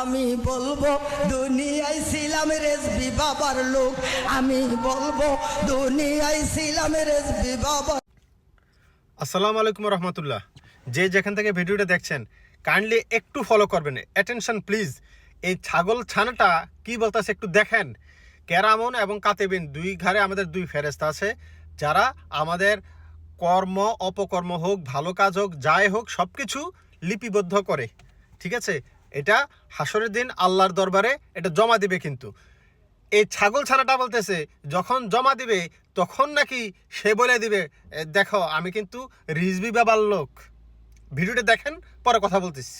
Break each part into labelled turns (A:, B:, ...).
A: আমি বলব, দুনিয়ায় ছিলাম রেসবি বাবার লোক। আমি বলব, দুনিয়ায় ছিলাম রেসবি বাবার
B: আসসালামু আলাইকুম রহমতুল্লাহ। যে যেখান থেকে ভিডিওটা দেখছেন, কাইন্ডলি একটু ফলো করবেন। অ্যাটেনশন প্লিজ এই ছাগল ছানাটা কি বলতেছে একটু দেখেন। ক্যারামন এবং কাতেবিন দুই ঘরে আমাদের দুই ফেরেস্তা আছে, যারা আমাদের কর্ম, অপকর্ম হোক, ভালো কাজ হোক, যাই হোক সব কিছু লিপিবদ্ধ করে। ঠিক আছে? এটা হাসরের দিন আল্লাহর দরবারে এটা জমা দিবে কিন্তু। এই ছাগল ছাড়াটা বলতেছে, যখন জমা দিবে, তখন নাকি সে বলে দিবে দেখো, আমি কিন্তু রিজবি বাবার লোক। ভিডিওটা দেখেন, পরে কথা বলতেছি।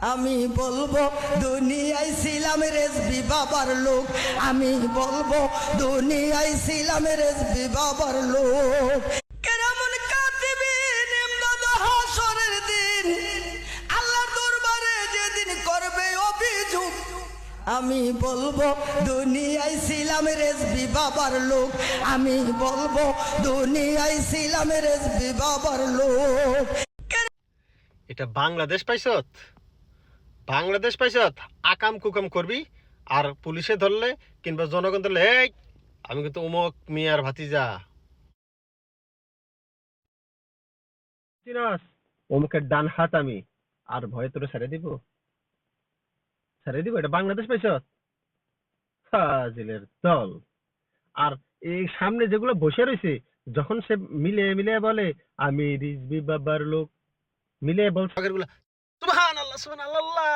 A: আমি বলব, দুনিয়ায় ছিলাম রেসবি বাবার লোক। আমি বলব, দুনিয়ায় ছিলাম রেসবি বাবার লোক। দিন? দরবারে যেদিন করবে আমি বলব, দুনিয়ায় ছিলাম রেসবি বাবার লোক। আমি বলব, দুনিয়ায় ছিলাম রেসবি বাবার লোক।
B: এটা বাংলাদেশ পাইছত বাংলাদেশ পাইছত আকাম কুকাম করবি আর পুলিশে ধরলে কিংবা জনগণ ধরলে এই আমি কিন্তু উমক মিয়ার ভাতিজা। চিনস অমুকের ডান হাত আমি আর ভয়ে তোরে ছেড়ে দিব। ছেড়ে দিব? এটা বাংলাদেশ পাইছত? ফাজিলের দল। আর এই সামনে যেগুলো বসে রয়েছে যখন সে মিলে মিলে বলে আমি রিজবি বাবার লোক মিলে বলছে। আল্লাহ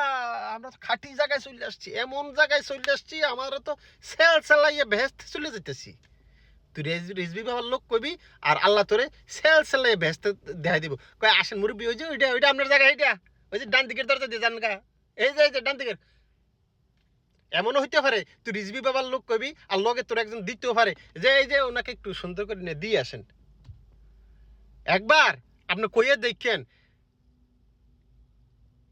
B: আমরা খাঁটি জায়গায় চলে আসছি, এমন জায়গায় চলে আসছি তো সেল সেলাইয়ে চলে যেতেছি তুই রেজ, রিজবি বাবার লোক কবি আর আল্লাহ তোরে সেল দেখাই দিব। কয়, আসেন মুরব্বী, ওই যে, ওইটা ওইটা আপনার ওই যে ডান দিকের দরজা দিয়ে গা। এই যে এই যে, ডান দিকের। এমনও হইতে পারে, তুই রিজবি বাবার লোক কবি আর লগে তোর একজন দিতেও পারে। যে, এই যে, ওনাকে একটু সুন্দর করে নিয়ে দিয়ে আসেন। একবার আপনি কইয়ে দেখেন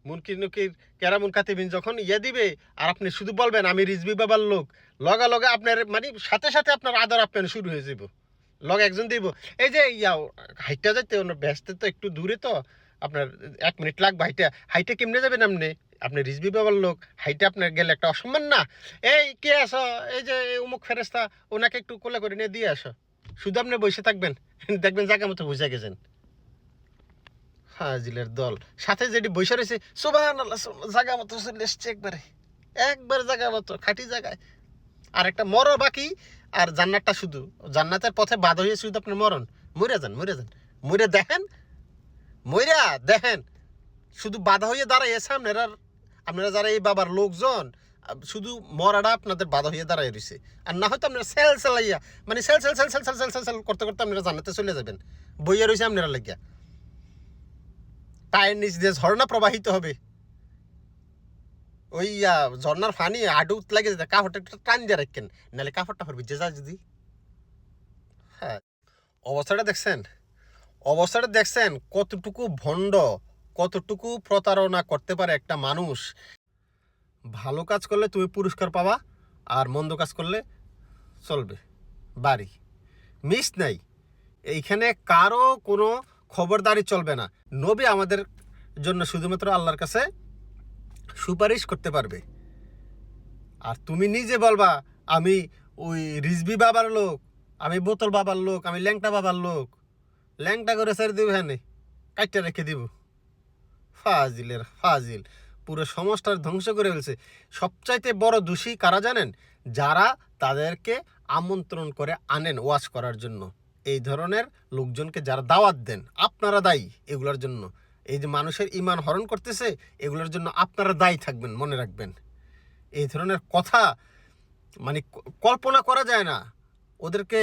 B: মুনকির নুকির কেরামুন কাতিবিন যখন ইয়ে দিবে, আর আপনি শুধু বলবেন, আমি রিজবি বাবার লোক। লগা লগা আপনার মানে সাথে সাথে আপনার আদর আপ্যায়ন শুরু হয়ে যাব লগে একজন দিব। এই যে ইয়া হাইটটা যাইতে ওনার ব্যস্ত তো একটু দূরে তো। আপনার এক মিনিট লাগবে হাইটা। হাইটে কেমনে যাবেন আপনি? আপনি রিজবি বাবার লোক। হাইটে আপনার গেলে একটা অসম্মান না? এই, কে আসো এই যে উমুক ফেরেস্তা ওনাকে একটু কোলে করে নিয়ে দিয়ে আসো। শুধু আপনি বসে থাকবেন। দেখবেন জায়গা মতো বুঝে গেছেন। ফাজিলের দল। সাথে যেটি বৈশা রয়েছে সুবাহান আল্লাহ জাগা মতো চলে এসছে একবারে। একবারে জাগা মতো, খাঁটি জায়গায় আর একটা মর বাকি, আর জান্নাতটা শুধু। জান্নাতের পথে বাদ হয়ে শুধু আপনি মরণ। মরে যান মরে যান। মরে দেখেন, মইরা দেখেন। শুধু বাধা হয়ে দাঁড়াই আপনার আপনারা আপনারা যারা এই বাবার লোকজন, শুধু মরাটা আপনাদের বাধা হয়ে দাঁড়ায় রয়েছে। আর না হয়তো আপনারা সেল সেলাইয়া মানে sell sell sell sell sell sell sell করতে করতে আপনারা জানাতে চলে যাবেন। বইয়া রয়েছে আপনারা লাগিয়া। পায়ের নিচ দিয়ে ঝর্ণা প্রবাহিত হবে। ওই আহ, ঝর্ণার ফানি আডুত লাগে যেতে কাপড়টা একটু টান দিয়ে রাখেন নাহলে কাপড়টা হরবি যে যা যদি। হ্যাঁ অবস্থাটা দেখছেন? অবস্থাটা দেখছেন কতটুকু ভণ্ড কতটুকু প্রতারণা করতে পারে একটা মানুষ। ভালো কাজ করলে তুমি পুরস্কার পাবা আর মন্দ কাজ করলে চলবে। বাড়ি। মিস নাই। এইখানে কারও কোনো খবরদারি চলবে না। নবী আমাদের জন্য শুধুমাত্র আল্লাহর কাছে সুপারিশ করতে পারবে। আর তুমি নিজে বলবা, আমি ওই রিজবি বাবার লোক, আমি বোতল বাবার লোক, আমি ল্যাংটা বাবার লোক। ল্যাংটা করে ছেড়ে দিব হ্যাঁ কাইটা রেখে দিব। ফাজিলের ফাজিল, পুরো সমাজটার ধ্বংস করে ফেলছে। সবচাইতে বড় দোষী কারা জানেন? যারা তাদেরকে আমন্ত্রণ করে আনেন ওয়াশ করার জন্য। এই ধরনের লোকজনকে যারা দাওয়াত দেন, আপনারা দায়ী এগুলোর জন্য। এই যে মানুষের ইমান হরণ করতেছে, এগুলোর জন্য আপনারা দায়ী থাকবেন, মনে রাখবেন। এই ধরনের কথা মানে কল্পনা করা যায় না। ওদেরকে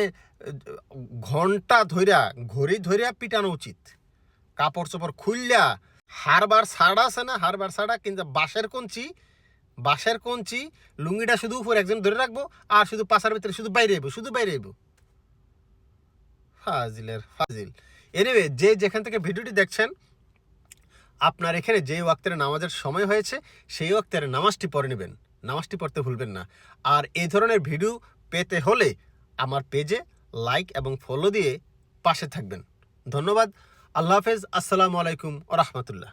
B: ঘণ্টা ধইরা, ঘড়ি ধইরা পিটানো উচিত। কাপড় চোপড় খুললা হারবার ছাড়া আছে না, হারবার সাড়া কিন্তু বাঁশের কঞ্চি বাঁশের কঞ্চি, লুঙ্গিটা শুধু উপর একজন ধরে রাখব, আর শুধু পাশার ভিতরে শুধু বাইরে এবো শুধু বাইরে এবো ফাজিলের ফাজিল। এনিওয়ে যে যেখান থেকে ভিডিওটি দেখছেন, আপনার এখানে যে ওয়াক্তের নামাজের সময় হয়েছে, সেই ওয়াক্তের নামাজটি পড়ে নেবেন। নামাজটি পড়তে ভুলবেন না। আর এই ধরনের ভিডিও পেতে হলে আমার পেজে লাইক এবং ফলো দিয়ে পাশে থাকবেন। ধন্যবাদ। আল্লাহ হাফেজ। আসসালামু আলাইকুম রহমতুল্লাহ।